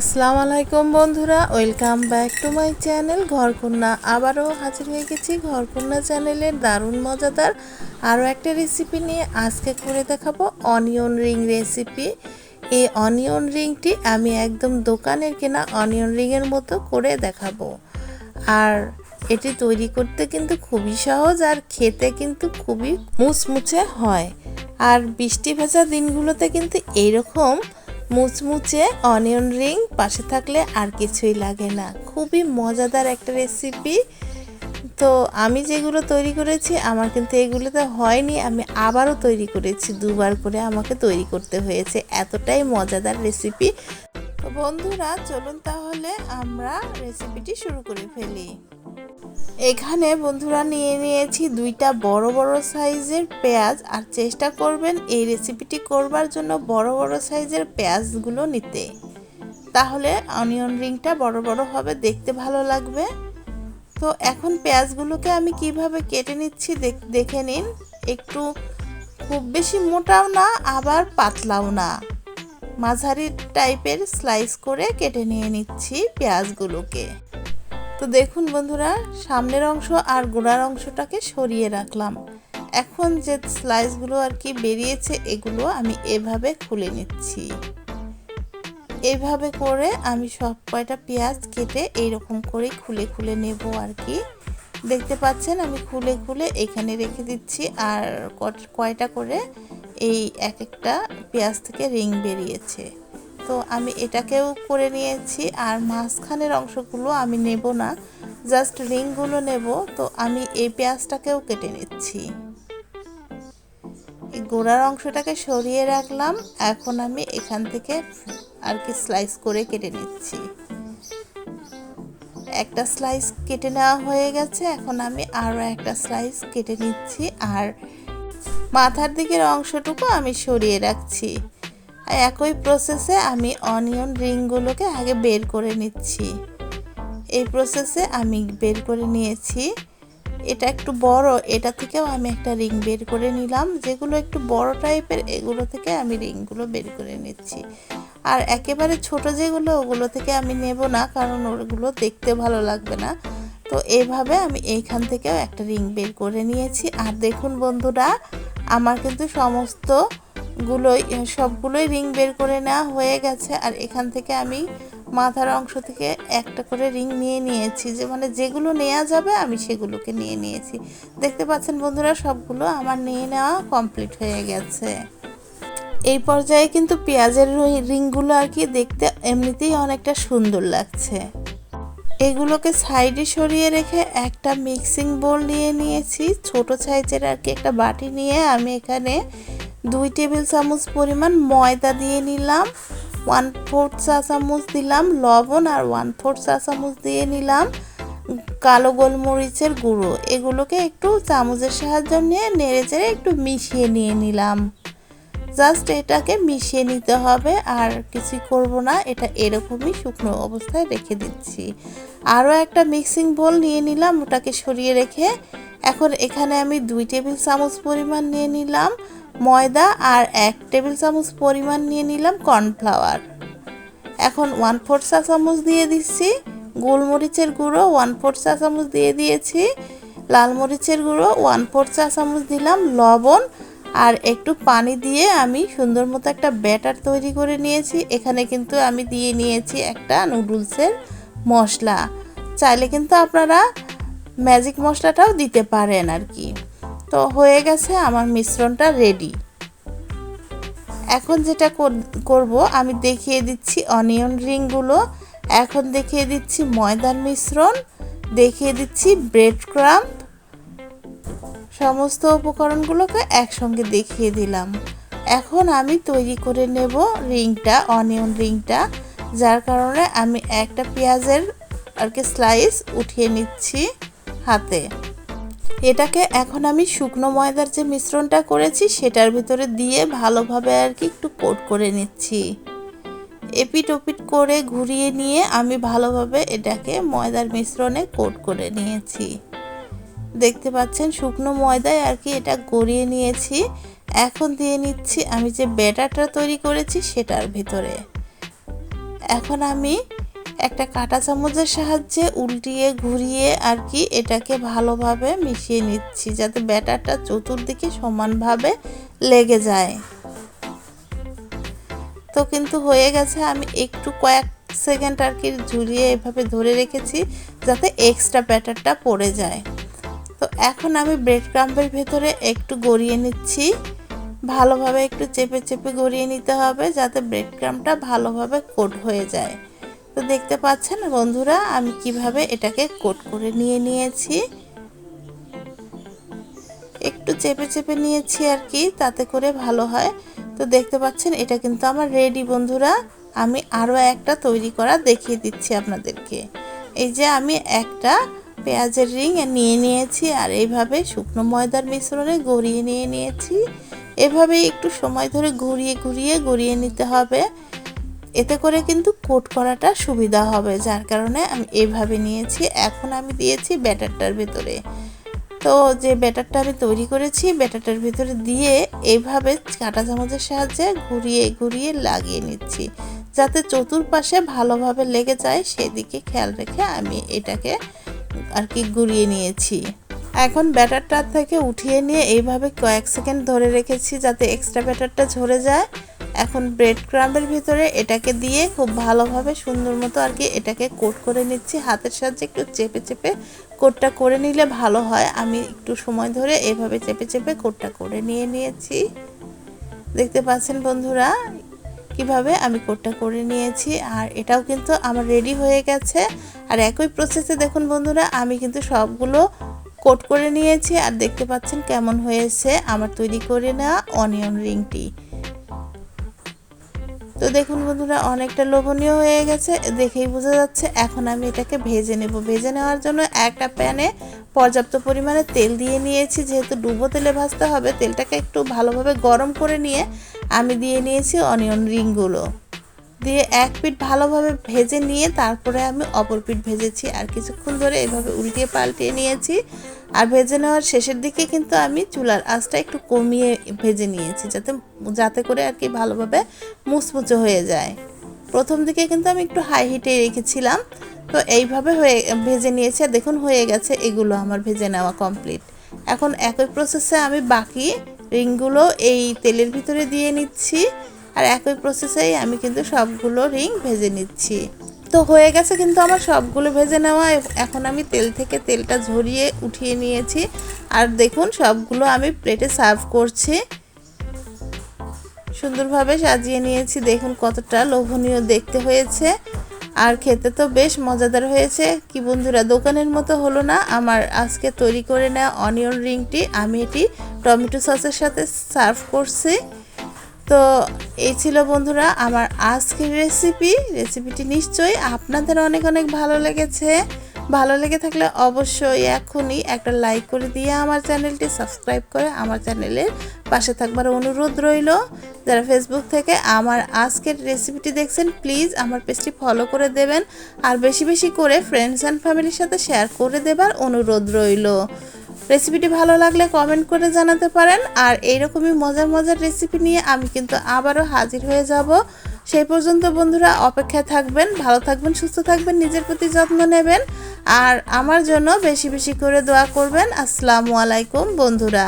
আসসালামু আলাইকুম বন্ধুরা, welcome back to my channel Ghorkonna. আবারও হাজির হয়ে গেছি ঘরকন্যা চ্যানেলের দারুণ মজাদার আরও একটা রেসিপি নিয়ে। আজকে করে দেখাবো অনিয়ন রিং রেসিপি এই অনিয়ন রিংটি আমি একদম দোকানের কেনা অনিয়ন রিংয়ের মতো করে দেখাবো। আর এটি তৈরি করতে কিন্তু খুবই সহজ আর খেতে কিন্তু খুবই মুচমুচে হয়। আর বৃষ্টি ভেজা দিনগুলোতে কিন্তু এইরকম মুচমুচে অনিয়ন রিং পাশে থাকলে আর কিছুই লাগে না। খুবই মজাদার একটা রেসিপি তো আমি যেগুলো তৈরি করেছি, আমার কিন্তু এগুলোতে হয়নি, আমি আবারও তৈরি করেছি, দুবার করে আমাকে তৈরি করতে হয়েছে। এতটাই মজাদার রেসিপি তো বন্ধুরা, চলুন তাহলে আমরা রেসিপিটি শুরু করে ফেলি। এখানে বন্ধুরা নিয়ে নিয়েছি দুইটা বড় বড় সাইজের পেঁয়াজ, আর চেষ্টা করবেন এই রেসিপিটি করবার জন্য বড় বড় সাইজের পেঁয়াজগুলো নিতে। তাহলে অনিয়ন রিংটা বড় বড় হবে, দেখতে ভালো লাগবে। তো এখন পেঁয়াজগুলোকে আমি কীভাবে কেটে নিচ্ছি দেখে নিন। একটু খুব বেশি মোটাও না, আবার পাতলাও না। মাঝারি টাইপের স্লাইস করে কেটে নিয়ে নিচ্ছি পেঁয়াজগুলোকে। তো দেখুন বন্ধুরা, সামনের অংশ আর গোড়ার অংশটাকে সরিয়ে রাখলাম। এখন যে স্লাইসগুলো আর কি বেরিয়েছে, এগুলো আমি এভাবে খুলে নিচ্ছি। এভাবে করে আমি সব কয়টা পেঁয়াজ কেটে এইরকম করে খুলে খুলে নেব আর কি। দেখতে পাচ্ছেন, আমি খুলে খুলে এখানে রেখে দিচ্ছি আর কয়টা করে এই এক একটা পেঁয়াজ থেকে রিং বেরিয়েছে। তো আমি এটাকেও করে নিয়েছি আর মাঝখানের অংশগুলো আমি নেব না জাস্ট রিংগুলো নেব। তো আমি এই পেঁয়াজটাকেও কেটে নিচ্ছি। এই গোড়ার অংশটাকে সরিয়ে রাখলাম। এখন আমি এখান থেকে আর কি স্লাইস করে কেটে নিচ্ছি। একটা স্লাইস কেটে নেওয়া হয়ে গেছে। এখন আমি আরও একটা স্লাইস কেটে নিচ্ছি। আর মাথার দিকের অংশটুকু আমি সরিয়ে রাখছি। একই প্রসেসে আমি অনিয়ন রিংগুলোকে আগে বের করে নিচ্ছি। এই প্রসেসে আমি বের করে নিয়েছি। এটা একটু বড়, এটা থেকেও আমি একটা রিং বের করে নিলাম। যেগুলো একটু বড় টাইপের এগুলো থেকে আমি রিংগুলো বের করে নিচ্ছি। আর একেবারে ছোট যেগুলো, ওগুলো থেকে আমি নেব না, কারণ ওগুলো দেখতে ভালো লাগবে না। তো এইভাবে আমি এইখান থেকেও একটা রিং বের করে নিয়েছি। আর দেখুন বন্ধুরা, আমার কিন্তু সমস্ত গুলোই সবগুলোই রিং বের করে নেওয়া হয়ে গেছে। আর এখান থেকে আমি মাথার অংশ থেকে একটা করে রিং নিয়ে নিয়েছি। যে মানে যেগুলো নেওয়া যাবে, আমি সেগুলোকে নিয়ে নিয়েছি। দেখতে পাচ্ছেন বন্ধুরা, সবগুলো আমার নিয়ে নেওয়া কমপ্লিট হয়ে গেছে। এই পর্যায়ে কিন্তু পেঁয়াজের রিংগুলো আর কি দেখতে এমনিতেই অনেকটা সুন্দর লাগছে। এগুলোকে সাইডে সরিয়ে রেখে একটা মিক্সিং বোল নিয়ে নিয়েছি। ছোট সাইজের আর কি একটা বাটি নিয়ে আমি এখানে দুই টেবিল চামচ পরিমাণ ময়দা দিয়ে নিলাম ওয়ান ফোর্থ চা চামচ দিলাম লবণ আর ওয়ান ফোর্থ চা চামচ দিয়ে নিলাম কালো গোলমরিচের গুঁড়ো। এগুলোকে একটু চামচের সাহায্য নিয়ে নেড়ে চেড়ে একটু মিশিয়ে নিয়ে নিলাম। জাস্ট এটাকে মিশিয়ে নিতে হবে, আর কিছু করব না, এটা এরকমই শুকনো অবস্থায় রেখে দিচ্ছি। আরও একটা মিক্সিং বোল নিয়ে নিলাম, ওটাকে সরিয়ে রেখে। এখন এখানে আমি দুই টেবিল চামচ পরিমাণ নিয়ে নিলাম। ময়দা আর এক টেবিল চামচ পরিমাণ নিয়ে নিলাম কর্নফ্লাওয়ার। এখন ওয়ান ফোর চা চামচ দিয়ে দিচ্ছি গোলমরিচের গুঁড়ো, ওয়ান ফোর চা চামচ দিয়ে দিয়েছি লাল মরিচের গুঁড়ো, ওয়ান ফোর চা চামচ দিলাম লবণ আর একটু পানি দিয়ে আমি সুন্দর মতো একটা ব্যাটার তৈরি করে নিয়েছি। এখানে কিন্তু আমি দিয়ে নিয়েছি একটা নুডলসের মশলা। চাইলে কিন্তু আপনারা ম্যাজিক মশলাটাও দিতে পারেন আর কি। তো হয়ে গেছে আমার মিশ্রণটা রেডি এখন যেটা করব, আমি দেখিয়ে দিচ্ছি অনিয়ন রিংগুলো এখন দেখিয়ে দিচ্ছি ময়দার মিশ্রণ। দেখিয়ে দিচ্ছি ব্রেড ক্রাম্প সমস্ত উপকরণগুলোকে একসঙ্গে দেখিয়ে দিলাম। এখন আমি তৈরি করে নেব রিংটা অনিয়ন রিংটা যার কারণে আমি একটা পেঁয়াজের আর কি স্লাইস উঠিয়ে নিচ্ছি হাতে। এটাকে এখন আমি শুকনো ময়দার যে মিশ্রণটা করেছি, সেটার ভিতরে দিয়ে ভালোভাবে আর কি একটু কোট করে নিচ্ছি। এপিট ওপিট করে ঘুরিয়ে নিয়ে আমি ভালোভাবে এটাকে ময়দার মিশ্রণে কোট করে নিয়েছি। দেখতে পাচ্ছেন, শুকনো ময়দায় আর কি এটা গড়িয়ে নিয়েছি। এখন দিয়ে নিচ্ছি আমি যে ব্যাটারটা তৈরি করেছি, সেটার ভিতরে। এখন আমি একটা কাঁটা চামচের সাহায্যে উল্টিয়ে, ঘুরিয়ে আর কি এটাকে ভালোভাবে মিশিয়ে নিচ্ছি যাতে ব্যাটারটা চতুর্দিকে সমানভাবে লেগে যায়। তো কিন্তু হয়ে গেছে, আমি একটু কয়েক সেকেন্ড আর কি ঝুলিয়ে এভাবে ধরে রেখেছি যাতে এক্সট্রা ব্যাটারটা পড়ে যায়। তো এখন আমি ব্রেড ক্রাম্পের ভেতরে একটু গড়িয়ে নিচ্ছি। ভালোভাবে একটু চেপে চেপে গড়িয়ে নিতে হবে যাতে ব্রেড ক্রামটা ভালোভাবে কোট হয়ে যায়। তো দেখতে পাচ্ছেন বন্ধুরা, আমি কীভাবে এটাকে কোট করে নিয়ে নিয়েছি। একটু চেপে চেপে নিয়েছি আর কি, তাতে করে ভালো হয়। তো দেখতে পাচ্ছেন, এটা কিন্তু আমার রেডি বন্ধুরা। আমি আরও একটা তৈরি করা দেখিয়ে দিচ্ছি আপনাদেরকে। এই যে আমি একটা পেঁয়াজের রিং নিয়ে নিয়েছি আর এইভাবে শুকনো ময়দার মিশ্রণে গড়িয়ে নিয়ে নিয়েছি। এভাবে একটু সময় ধরে ঘুরিয়ে ঘুরিয়ে গড়িয়ে নিতে হবে। এতে করে কিন্তু কোট করাটা সুবিধা হবে, যার কারণে আমি এভাবে নিয়েছি। এখন আমি দিয়েছি ব্যাটারটার ভেতরে। তো যে ব্যাটারটা আমি তৈরি করেছি, ব্যাটারটার ভিতরে দিয়ে এইভাবে কাঁটা চামচের সাহায্যে ঘুরিয়ে ঘুরিয়ে লাগিয়ে নিচ্ছি। যাতে চতুর্পাশে ভালোভাবে লেগে যায়, সেদিকে খেয়াল রেখে আমি এটাকে আর কি ঘুরিয়ে নিয়েছি। এখন ব্যাটারটা থেকে উঠিয়ে নিয়ে এইভাবে কয়েক সেকেন্ড ধরে রেখেছি, যাতে এক্সট্রা ব্যাটারটা ঝরে যায়। এখন ব্রেড ক্রাম্বের ভিতরে এটাকে দিয়ে খুব ভালোভাবে সুন্দর মতো আর কি এটাকে কোট করে নিচ্ছি। হাতের সাহায্যে একটু চেপে চেপে কোটটা করে নিলে ভালো হয়। আমি একটু সময় ধরে এভাবে চেপে চেপে কোটটা করে নিয়ে নিয়েছি। দেখতে পাচ্ছেন বন্ধুরা, কীভাবে আমি কোটটা করে নিয়েছি। আর এটাও কিন্তু আমার রেডি হয়ে গেছে। আর একই প্রসেসে দেখুন বন্ধুরা, আমি কিন্তু সবগুলো কোট করে নিয়েছি। আর দেখতে পাচ্ছেন কেমন হয়েছে। আমার তৈরি করে নেওয়া অনিয়ন রিংটি তো দেখুন বন্ধুরা, অনেকটা লোভনীয় হয়ে গেছে। দেখেই বোঝা যাচ্ছে, এখন আমি এটাকে ভেজে নেব। ভেজে নেওয়ার জন্য একটা প্যানে পর্যাপ্ত পরিমাণে তেল দিয়ে নিয়েছি। যেহেতু ডুবো তেলে ভাজতে হবে, তেলটাকে একটু ভালোভাবে গরম করে নিয়ে আমি দিয়ে নিয়েছি অনিয়ন রিংগুলো। দিয়ে এক পিঠ ভালোভাবে ভেজে নিয়ে তারপরে আমি অপর পিঠ ভেজেছি। আর কিছুক্ষণ ধরে এভাবে উল্টিয়ে পাল্টিয়ে নিয়েছি। আর ভেজে নেওয়ার শেষের দিকে কিন্তু আমি চুলার আঁচটা একটু কমিয়ে ভেজে নিয়েছি যাতে যাতে করে আর কি ভালোভাবে মুচমুচে হয়ে যায়। প্রথম দিকে কিন্তু আমি একটু হাই হিটে রেখেছিলাম। তো এইভাবে হয়ে ভেজে নিয়েছি। আর দেখুন হয়ে গেছে এগুলো আমার ভেজে নেওয়া কমপ্লিট এখন একই প্রসেসে আমি বাকি রিংগুলো এই তেলের ভিতরে দিয়ে নিচ্ছি। আর একই প্রসেসেই আমি কিন্তু সবগুলো রিং ভেজে নিচ্ছি। তো হয়ে গেছে কিন্তু আমার সবগুলো ভেজে নেওয়া, এখন আমি তেল থেকে তেলটা ঝরিয়ে উঠিয়ে নিয়েছি। আর দেখুন, সবগুলো আমি প্লেটে সার্ভ করছি। সুন্দরভাবে সাজিয়ে নিয়েছি, দেখুন কতটা লোভনীয় দেখতে হয়েছে। আর খেতে তো বেশ মজাদার হয়েছে। কি বন্ধুরা, দোকানের মতো হলো না। আমার আজকে তৈরি করে নেওয়া অনিয়ন রিংটি আমি এটি টমেটো সসের সাথে সার্ভ করছি। তো এই ছিল বন্ধুরা আমার আজকের রেসিপি রেসিপিটি নিশ্চয়ই আপনাদের অনেক অনেক ভালো লেগেছে। ভালো লেগে থাকলে অবশ্যই এখনই একটা লাইক করে দিয়ে আমার চ্যানেলটি সাবস্ক্রাইব করে আমার চ্যানেলের পাশে থাকবার অনুরোধ রইল। যারা ফেসবুক থেকে আমার আজকের রেসিপিটি দেখছেন প্লিজ আমার পেজটি ফলো করে দেবেন। আর বেশি বেশি করে ফ্রেন্ডস অ্যান্ড ফ্যামিলির সাথে শেয়ার করে দেবার অনুরোধ রইল। রেসিপিটি ভালো লাগলে কমেন্ট করে জানাতে পারেন। আর এইরকমই মজার মজার রেসিপি নিয়ে আমি কিন্তু আবারও হাজির হয়ে যাব। সেই পর্যন্ত বন্ধুরা অপেক্ষায় থাকবেন, ভালো থাকবেন, সুস্থ থাকবেন, নিজের প্রতি যত্ন নেবেন। আর আমার জন্য বেশি বেশি করে দোয়া করবেন। আসসালামু আলাইকুম বন্ধুরা।